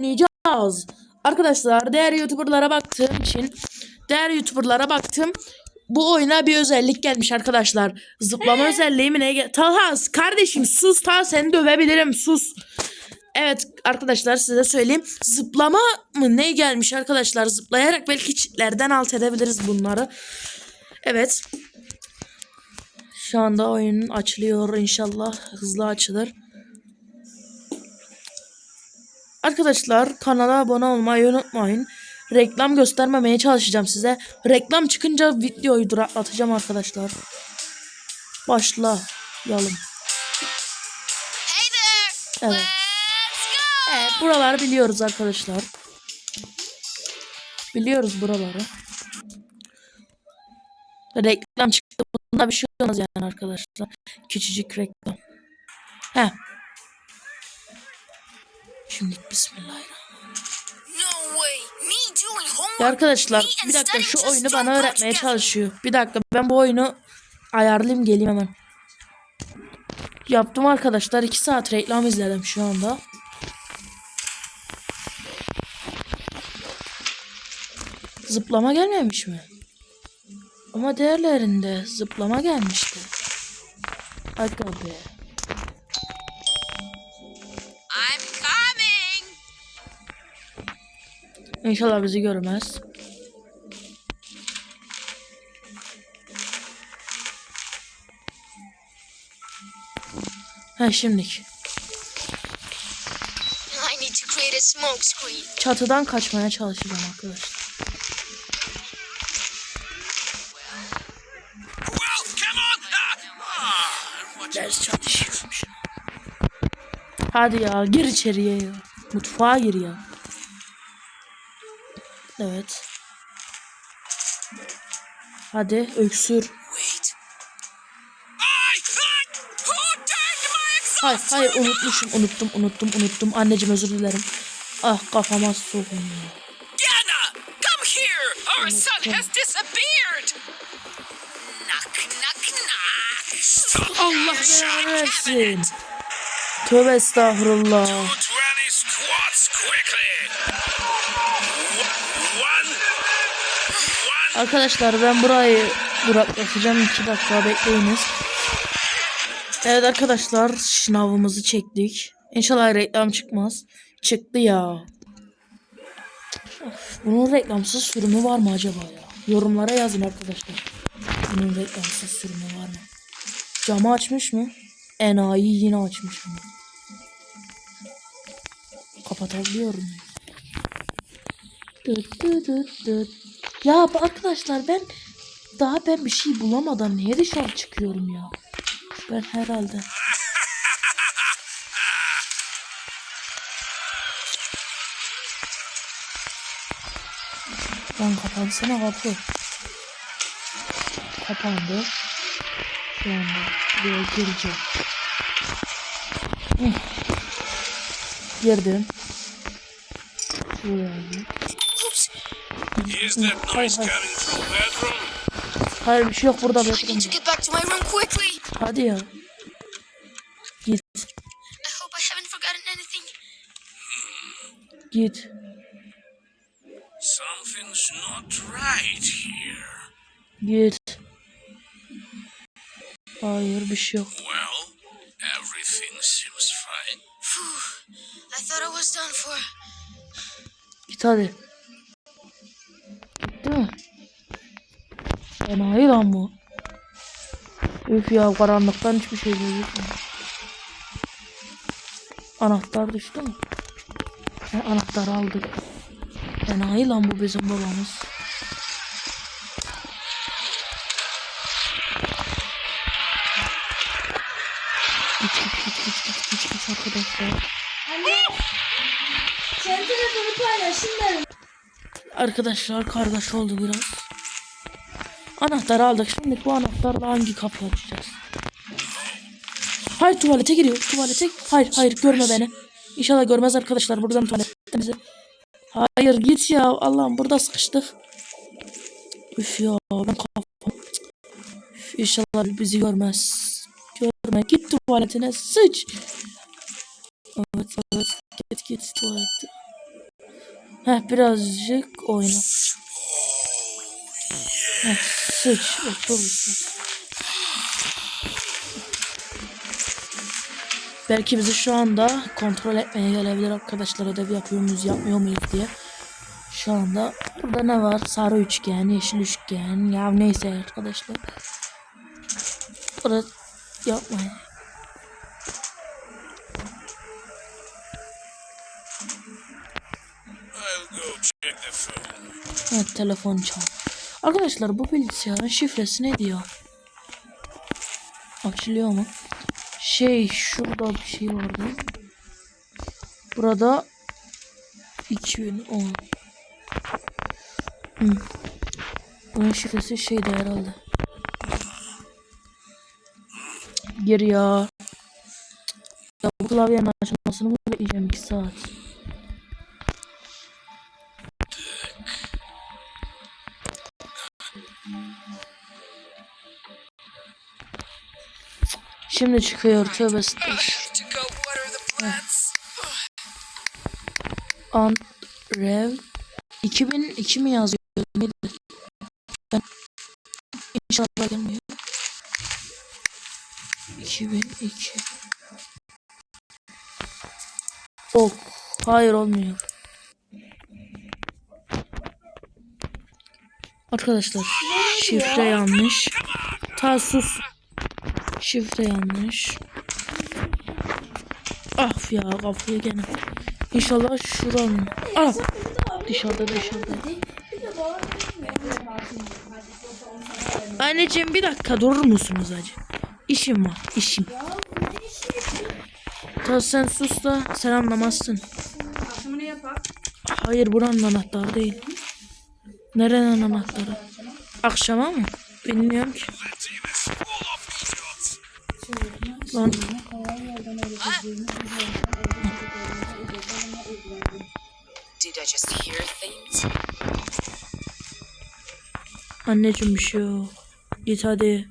oynayacağız. Arkadaşlar değer youtuberlara baktığım için değer youtuberlara baktım. Bu oyuna bir özellik gelmiş arkadaşlar. Zıplama özelliği mi ne? Talha kardeşim sus Talha seni dövebilirim sus. Evet arkadaşlar size söyleyeyim. Zıplama mı ne gelmiş arkadaşlar? Zıplayarak belki çitlerden alt edebiliriz bunları. Evet. Şu anda oyun açılıyor inşallah. Hızlı açılır. Arkadaşlar kanala abone olmayı unutmayın. Reklam göstermemeye çalışacağım size. Reklam çıkınca videoyu duraklatacağım arkadaşlar. Başlayalım. Evet. Evet buraları biliyoruz arkadaşlar. Biliyoruz buraları. Reklam çıktı. Bunda bir şey olmaz yani arkadaşlar. Küçücük reklam. He. Şimdi bismillahirrahmanirrahim. Ya arkadaşlar bir dakika şu oyunu bana öğretmeye çalışıyor. Bir dakika ben bu oyunu ayarlayayım geleyim hemen. Yaptım arkadaşlar 2 saat reklam izledim şu anda. Zıplama gelmemiş mi? Ama değerlerinde zıplama gelmişti. Aga be. İnşallah bizi görmez. Ha screen. Çatıdan kaçmaya çalışacağım arkadaşlar. Ah, Ders çalışıyormuş. Hadi ya gir içeriye ya. Mutfağa gir ya. Evet. Hadi öksür. Hayır hayır unutmuşum unuttum unuttum unuttum. Anneciğim özür dilerim. Ah kafama sokun. Diana, come here! Our son has disappeared! Knock, knock, knock! Allah versin. Tövbe estağfurullah. 220 squats quickly! Arkadaşlar ben burayı duraklatacağım. 2 dakika bekleyiniz. Evet arkadaşlar sınavımızı çektik. İnşallah reklam çıkmaz. Çıktı ya. Bunun reklamsız sürümü var mı acaba ya? Yorumlara yazın arkadaşlar. Bunun reklamsız sürümü var mı? Camı açmış mı? Enayi yine açmış mı? Kapatabiliyorum. Dıt dıt dıt dıt. Ya arkadaşlar ben daha ben bir şey bulamadan niye dışarı çıkıyorum ya? Ben herhalde. Lan kapansana kapı. Kapandı. Şu anda buraya gireceğim. Girdim. Şuraya gir. Is that noise Hayır, hayır. coming from bedroom? Hayır bir şey yok burada I need bekleyin. to get back to my room quickly! Hadi ya. Git. I hope I haven't forgotten anything. Git. Something's not right here. Git. Hayır bir şey yok. Well, everything seems fine. Phew! I thought I was done for. Git hadi. Enayi lan bu. Üf ya karanlıktan hiçbir şey gözükmüyor. Anahtar düştü mü? He, anahtarı aldık. Enayi lan bu bizim babamız. Git git git git git git git arkadaşlar. Sen telefonu paylaşın derim. Arkadaşlar kargaş oldu biraz. Anahtarı aldık. Şimdi bu anahtarla hangi kapı açacağız? Hayır tuvalete giriyor. Tuvalete. Hayır hayır görme beni. İnşallah görmez arkadaşlar buradan tuvaletten. Hayır git ya. Allah'ım burada sıkıştık. Üf ya ben kafam. Üf, İnşallah bizi görmez. Görme. Git tuvaletine sıç. Evet evet. Git git tuvalete. Heh birazcık oyna. Sıç. Belki bizi şu anda kontrol etmeye gelebilir arkadaşlar ödev yapıyor muyuz yapmıyor muyuz diye. Şu anda burada ne var? Sarı üçgen, yeşil üçgen. Ya neyse arkadaşlar. Burada yapmayın. Evet telefon çal. Arkadaşlar bu bilgisayarın şifresi ne diyor? Açılıyor mu? Şey şurada bir şey vardı. Burada 2010. Hı. Bunun şifresi şeydi herhalde. Gir ya. Ya bu klavyenin açılmasını bekleyeceğim 2 saat? Şimdi çıkıyor tövbe estağfurullah. To go water the plants. Ant Rev 2002 mi yazıyor? Neydi? Ben inşallah gelmiyor. 2002 Oh, hayır olmuyor. Arkadaşlar şifre yanlış. Ta sus. Şifre yanlış. Ah ya kafayı gene. İnşallah şuranın. Ah dışarıda dışarıda. Anneciğim bir dakika durur musunuz acı? İşim var işim. Ta sen sus da sen anlamazsın. Hayır buranın anahtarı değil. Nerenin anahtarı? Akşama mı? Bilmiyorum ki. Lan Did I just hear things? anneciğim bir şey yok. Git hadi.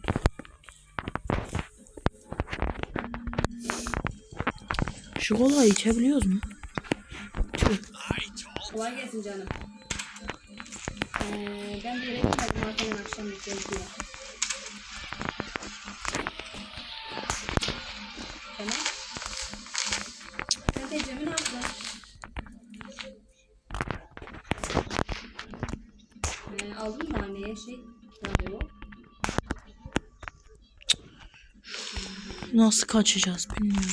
Şu kolayı içebiliyoruz mu? Tüh. Kolay gelsin canım. Ee, ben bir yere gitmedim arkadan akşam gideceğiz diye. Ne yaptın? Ee, şey? Randevu. Nasıl kaçacağız bilmiyorum.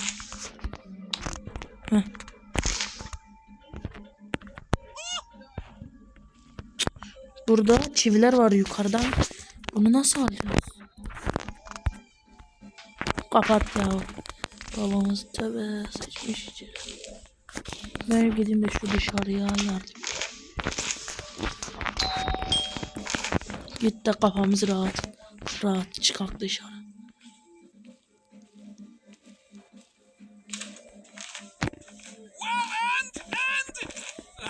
Burada çiviler var yukarıdan. Bunu nasıl alacağız? Kapat ya. Babamız tövbe seçmiş. Ben gideyim de şu dışarıya yardım. Git kafamız rahat. Rahat çıkak dışarı.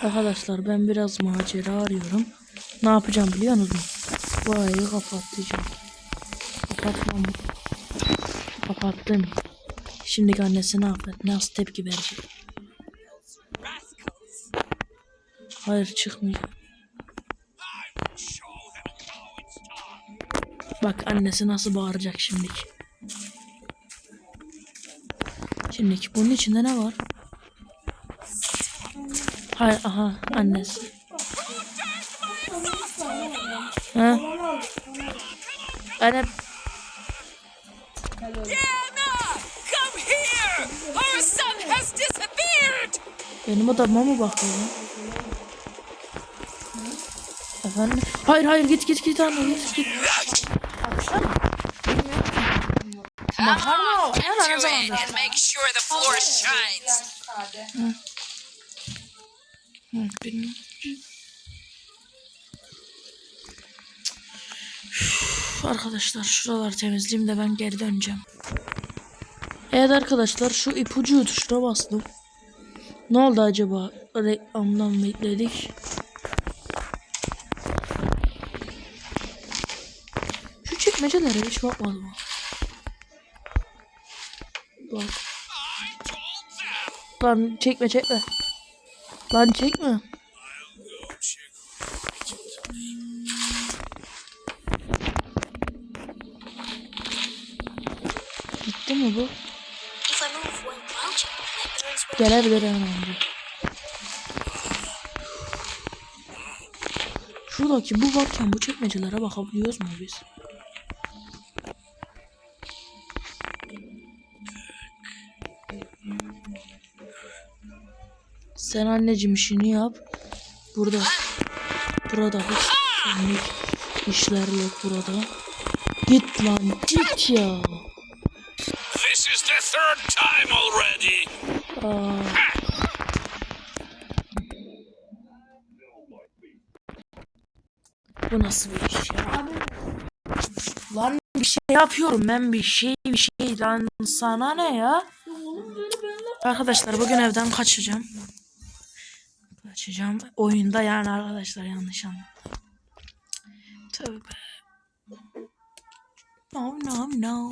Arkadaşlar ben biraz macera arıyorum. Ne yapacağım biliyor musunuz? Burayı kapatacağım. Kapatmam. Kapattım. Şimdi annesi ne yapar? Nasıl tepki verecek? Hayır çıkmayacak. Bak annesi nasıl bağıracak şimdiki. Şimdiki bunun içinde ne var? Hayır aha annesi. Ha? Anne benim odama mı bakıyor? Efendim? Hayır hayır git git git anne git git. Hemen sure the floor shines. Hı, bilmiyorum. Arkadaşlar şuralar temizleyeyim de ben geri döneceğim. Evet arkadaşlar şu ipucu tuşuna bastım. Ne oldu acaba? Reklamdan mı ekledik? Şu çekmecelere hiç bakmadım. Bak. Lan çekme çekme. Lan çekme. Gitti mi bu? Gelebilir herhalde. Şuradaki bu varken bu çekmecelere bakabiliyoruz mu biz? Sen anneciğim işini yap. Burada. Burada hiç işler yok burada. Git lan git ya. This is the third time already. Aa. Bu nasıl bir iş ya? Lan bir şey yapıyorum ben bir şey bir şey lan sana ne ya? Arkadaşlar bugün evden kaçacağım. Kaçacağım. Oyunda yani arkadaşlar yanlış anladım. Tövbe. No no no.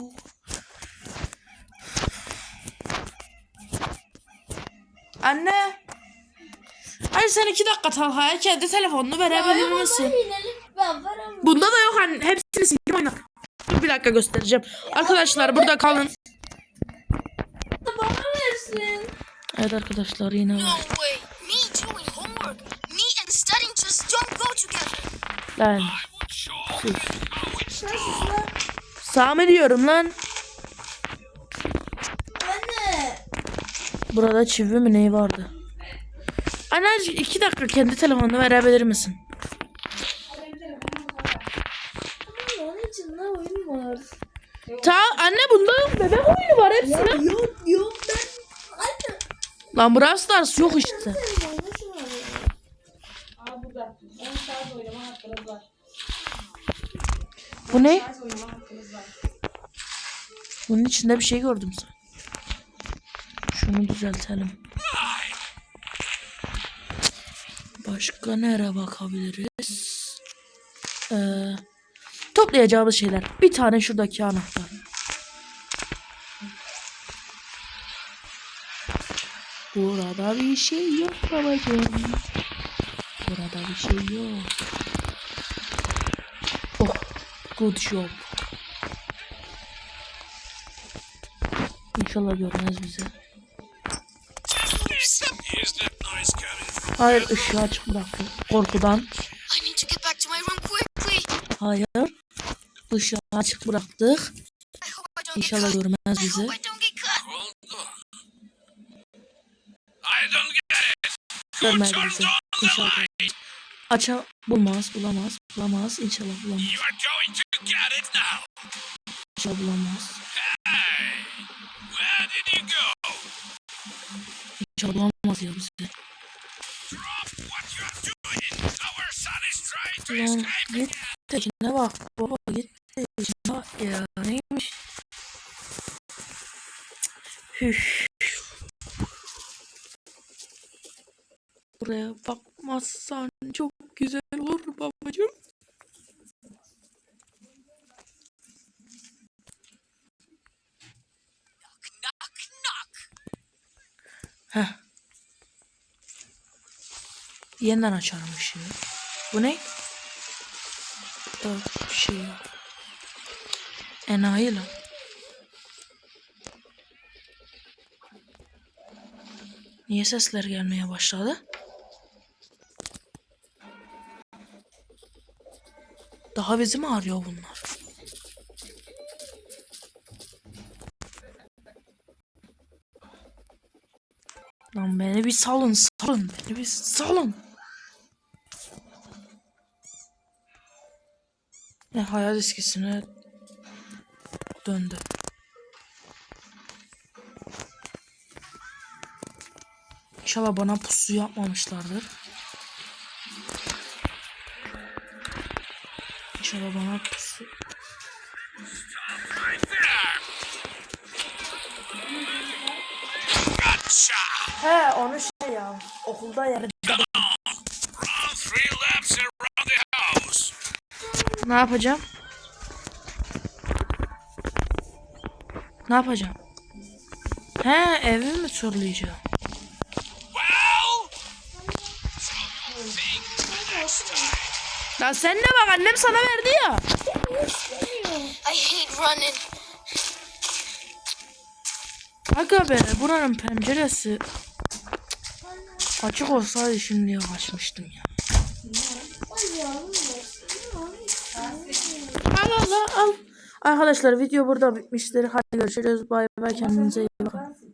Anne. Ay sen iki dakika Talha'ya kendi telefonunu verebilir misin? Ben. Bunda da yok hani hepsini sildim oynar. Dur Bir dakika göstereceğim. Arkadaşlar burada kalın. Bana versin. Evet arkadaşlar yine var. Me doing homework. Me and Burada çivi mi neyi vardı? Anne iki dakika kendi telefonunu verebilir misin? Onun için ne oyun var? Ta anne bunda bebek oyunu var hepsine. Yok yok ben. Anne. Lan Brawl Stars yok işte. Sen oynaşın Aa burada. 10 saat oynama hakkınız var. Bu ne? Bunun içinde bir şey gördüm sen. Şunu düzeltelim. Başka nereye bakabiliriz? Ee, toplayacağımız şeyler. Bir tane şuradaki anahtar. Burada bir şey yok babacığım. Burada bir şey yok. Oh, good job. İnşallah görmez bizi. Hayır ışığı açık bıraktı. Korkudan. I need to get back to my room quickly. Hayır. Işığı açık bıraktık. İnşallah görmez bizi. Görmez bizi. İnşallah. Aça bulamaz, bulamaz, bulamaz. İnşallah bulamaz. İnşallah bulamaz. İnşallah bulamaz ya bizi. İs trying to Lan escape. git tekine bak. Baba git tekine bak ya. Neymiş? Hüş. Buraya bakmazsan çok güzel olur babacığım. Heh. Yeniden açarım ışığı. Bu ne? Burada bir şey yok. Enayi lan. Niye sesler gelmeye başladı? Daha bizi mi arıyor bunlar? Lan beni bir salın salın beni bir salın. Ne hayal eskisine döndü. İnşallah bana pusu yapmamışlardır. İnşallah bana pusu... He onu şey ya okulda yerde. Ne yapacağım? Ne yapacağım? He evi mi turlayacağım? Lan sen de bak annem sana verdi ya. I hate running. Aga be buranın penceresi açık olsaydı şimdiye kaçmıştım ya. Al. Arkadaşlar video burada bitmiştir. Hadi görüşürüz. Bay bay kendinize iyi bakın.